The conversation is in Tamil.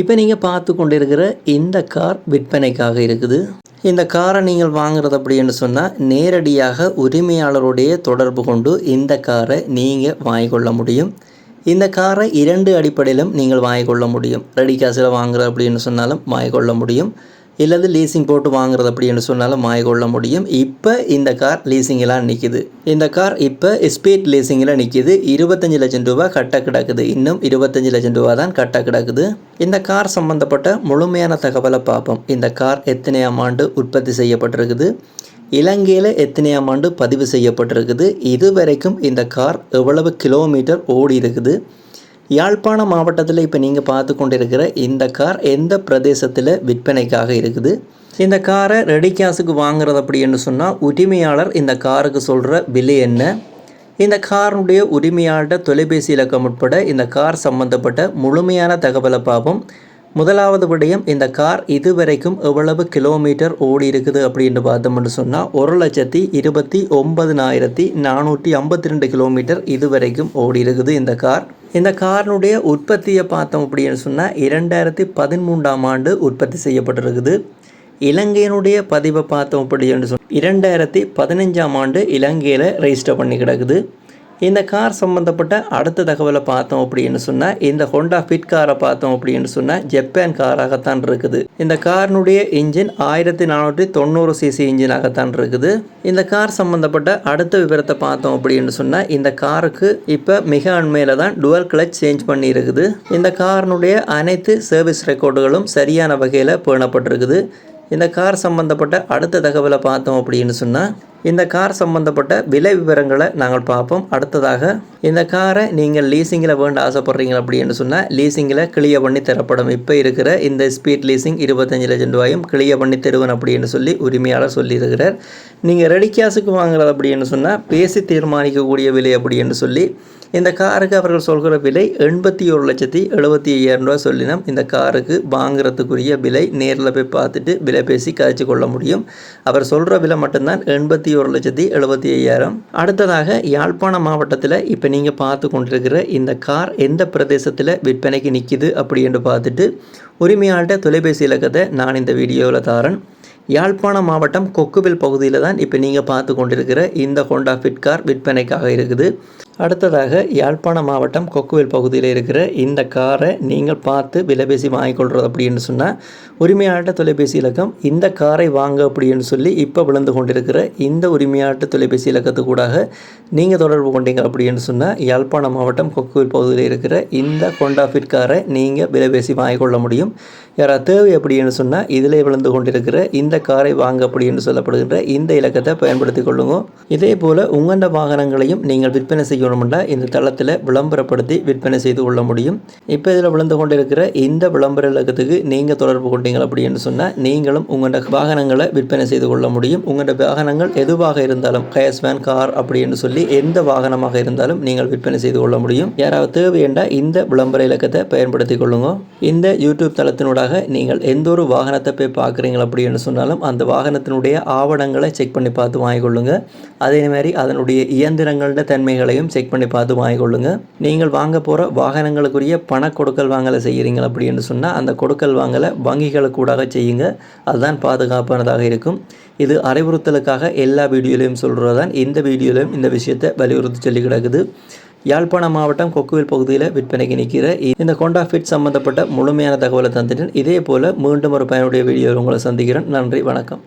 இப்போ நீங்கள் பார்த்து கொண்டிருக்கிற இந்த கார் விற்பனைக்காக இருக்குது. இந்த காரை நீங்கள் வாங்குறது அப்படின்னு சொன்னால் நேரடியாக உரிமையாளருடைய தொடர்பு கொண்டு இந்த காரை நீங்கள் வாங்கிக்கொள்ள முடியும். இந்த காரை இரண்டு அடிப்படையிலும் நீங்கள் வாங்கிக்கொள்ள முடியும். ரெடி காசில் வாங்குற அப்படின்னு சொன்னாலும் வாங்கிக்கொள்ள முடியும். இல்லது லீசிங் போட்டு வாங்குறது அப்படின்னு சொன்னாலும் வாங்கிக்கொள்ள முடியும். இப்போ இந்த கார் லீசிங்கெல்லாம் நிற்கிது இந்த கார் இப்போ ஸ்பீட் லீசிங்கில் நிற்கிது இருபத்தஞ்சி லட்சம் ரூபா கட்ட கிடக்குது. இன்னும் இருபத்தஞ்சி லட்சம் ரூபா தான் கட்ட கிடக்குது. இந்த கார் சம்மந்தப்பட்ட முழுமையான தகவலை பார்ப்போம். இந்த கார் எத்தனையாம் ஆண்டு உற்பத்தி செய்யப்பட்டிருக்குது? இலங்கையில் எத்தனையாம் ஆண்டு பதிவு செய்யப்பட்டிருக்குது? இதுவரைக்கும் இந்த கார் எவ்வளவு கிலோமீட்டர் ஓடி இருக்குது யாழ்ப்பாணம் மாவட்டத்தில் இப்போ நீங்கள் பார்த்து கொண்டிருக்கிற இந்த கார் எந்த பிரதேசத்தில் விற்பனைக்காக இருக்குது? இந்த காரை ரெடி கேஸுக்கு வாங்குறது அப்படின்னு சொன்னால் உரிமையாளர் இந்த காருக்கு சொல்கிற விலை என்ன? இந்த காரினுடைய உரிமையாளர்கிட்ட தொலைபேசி இலக்கம் உட்பட இந்த கார் சம்பந்தப்பட்ட முழுமையான தகவலை பார்ப்போம். முதலாவது விடயம் இந்த கார் இதுவரைக்கும் எவ்வளவு கிலோமீட்டர் ஓடி இருக்குது அப்படின்னு பார்த்தோம்னு சொன்னால் ஒரு லட்சத்தி இருபத்தி ஒன்பதுனாயிரத்தி நானூற்றி ஐம்பத்தி ரெண்டு கிலோமீட்டர் இதுவரைக்கும் ஓடி இருக்குது இந்த கார். இந்த காரினுடைய உற்பத்தியை பார்த்தோம் அப்படின்னு சொன்னால் இரண்டாயிரத்தி பதிமூன்றாம் ஆண்டு உற்பத்தி செய்யப்பட்டிருக்குது. இலங்கையினுடைய பதிவை பார்த்தோம் அப்படின்னு சொன்னால் இரண்டாயிரத்தி பதினஞ்சாம் ஆண்டு இலங்கையில் ரெஜிஸ்டர் பண்ணி கிடக்குது. இந்த கார் சம்மந்தப்பட்ட அடுத்த தகவலை பார்த்தோம் அப்படின்னு சொன்னால் இந்த ஹோண்டா ஃபிட் காரை பார்த்தோம் அப்படின்னு சொன்னால் ஜப்பான் காராகத்தான் இருக்குது. இந்த காரினுடைய இன்ஜின் ஆயிரத்தி நானூற்றி தொண்ணூறு சிசி இன்ஜினாகத்தான் இருக்குது. இந்த கார் சம்மந்தப்பட்ட அடுத்த விவரத்தை பார்த்தோம் அப்படின்னு சொன்னால் இந்த காருக்கு இப்போ மிக அண்மையில் தான் டுவல் கிளச் சேஞ்ச் பண்ணி இருக்குது. இந்த காரினுடைய அனைத்து சர்வீஸ் ரெக்கார்டுகளும் சரியான வகையில் பேணப்பட்டிருக்குது. இந்த கார் சம்மந்தப்பட்ட அடுத்த தகவலை பார்த்தோம் அப்படின்னு சொன்னால் இந்த கார் சம்மந்தப்பட்ட விலை விவரங்களை நாங்கள் பார்ப்போம். அடுத்ததாக இந்த காரை நீங்கள் லீசிங்கில் வேண்ட ஆசைப்பட்றீங்க அப்படின்னு சொன்னால் லீசிங்கில் கிளியர் பண்ணி தரப்படும். இப்போ இருக்கிற இந்த ஸ்பீட் லீசிங் இருபத்தஞ்சி லட்சம் ரூபாயும் கிளியர் பண்ணி தருவன் அப்படின்னு சொல்லி உரிமையாளர் சொல்லியிருக்கிறார். நீங்கள் ரெடி கேஸுக்கு வாங்குறது அப்படின்னு சொன்னால் பேசி தீர்மானிக்கக்கூடிய விலை அப்படின்னு சொல்லி இந்த காருக்கு அவர்கள் சொல்கிற விலை எண்பத்தி ஒரு லட்சத்தி எழுபத்தி ஐயாயிரம் ரூபா சொல்லினோம் இந்த காருக்கு வாங்குறதுக்குரிய விலை நேரில் போய் பார்த்துட்டு விலை பேசி கதைச்சு கொள்ள முடியும். அவர் சொல்கிற விலை மட்டும்தான் எண்பத்தி ஒரு லட்சத்தி எழுபத்தி ஐயாயிரம். அடுத்ததாக யாழ்ப்பாணம் மாவட்டத்தில் இப்போ நீங்கள் பார்த்து கொண்டிருக்கிற இந்த கார் எந்த பிரதேசத்தில் விற்பனைக்கு நிற்கிது அப்படி என்று பார்த்துட்டு உரிமையாள்கிட்ட தொலைபேசி இலக்கத்தை நான் இந்த வீடியோவில் தாரேன். யாழ்ப்பாணம் மாவட்டம் கொக்குவில் பகுதியில் தான் இப்போ நீங்கள் பார்த்து கொண்டிருக்கிற இந்த ஹோண்டா ஃபிட் கார் விற்பனைக்காக இருக்குது. அடுத்ததாக யாழ்ப்பாண மாவட்டம் கொக்குவில் பகுதியில் இருக்கிற இந்த காரை நீங்கள் பார்த்து விலைபேசி வாங்கிக்கொள்கிறது அப்படின்னு சொன்னால் உரிமையாட்ட தொலைபேசி இலக்கம் இந்த காரை வாங்க அப்படின்னு சொல்லி இப்போ விழுந்து கொண்டிருக்கிற இந்த உரிமையாட்ட தொலைபேசி இலக்கத்து கூடாக நீங்கள் தொடர்பு கொண்டீங்க அப்படின்னு சொன்னால் யாழ்ப்பாணம் மாவட்டம் கொக்குவில் பகுதியில் இருக்கிற இந்த கொண்டாஃபிட் காரை நீங்கள் விலைபேசி வாங்கிக்கொள்ள முடியும். யாராவது தேவை அப்படின்னு சொன்னால் இதில் விழுந்து கொண்டிருக்கிற இந்த காரை வாங்க அப்படின்னு சொல்லப்படுகின்ற இந்த இலக்கத்தை பயன்படுத்தி கொள்ளுங்க. இதே போல் உங்கண்ட வாகனங்களையும் நீங்கள் விற்பனை செய்யணும்னா இந்த தளத்தில் விளம்பரப்படுத்தி விற்பனை செய்து கொள்ள முடியும். இப்போ இதில் விழுந்து கொண்டிருக்கிற இந்த விளம்பர இலக்கத்துக்கு நீங்கள் தொடர்பு கொண்டீங்க அப்படின்னு சொன்னால் நீங்களும் உங்களோட வாகனங்களை விற்பனை செய்து கொள்ள முடியும். உங்களோட வாகனங்கள் எதுவாக இருந்தாலும் கயஸ் வேன் கார் அப்படின்னு சொல்லி எந்த வாகனமாக இருந்தாலும் நீங்கள் விற்பனை செய்து கொள்ள முடியும். யாராவது தேவையண்டா இந்த விளம்பர இலக்கத்தை பயன்படுத்தி கொள்ளுங்க. இந்த யூடியூப் தளத்தினூடாக நீங்கள் எந்த ஒரு வாகனத்தை போய் பார்க்குறீங்க அப்படின்னு சொன்னாலும் அந்த வாகனத்தினுடைய ஆவணங்களை செக் பண்ணி பார்த்து வாங்கிக்கொள்ளுங்க அதே மாதிரி அதனுடைய இயந்திரங்களோட தன்மைகளையும் செக் பண்ணி பார்த்து வாங்கிக்கொள்ளுங்க. நீங்கள் வாங்க போகிற வாகனங்களுக்குரிய பண கொடுக்கல் வாங்கலை செய்கிறீங்க அப்படின்னு சொன்னால் அந்த கொடுக்கல் வாங்கலை வங்கிகளுக்கூடாக செய்யுங்க. அதுதான் பாதுகாப்பானதாக இருக்கும். இது அறிவுறுத்தலுக்காக எல்லா வீடியோலையும் சொல்கிறது தான் இந்த வீடியோலையும் இந்த விஷயத்தை வலியுறுத்தி சொல்லி கிடக்குது. யாழ்ப்பாணம் மாவட்டம் கொக்குவில் பகுதியில் விற்பனைக்கு நிற்கிற இந்த கொண்டா ஃபிட் சம்பந்தப்பட்ட முழுமையான தகவலை தந்துட்டேன். இதே போல் மீண்டும் ஒரு பயனுடைய வீடியோ உங்களை சந்திக்கிறேன். நன்றி வணக்கம்.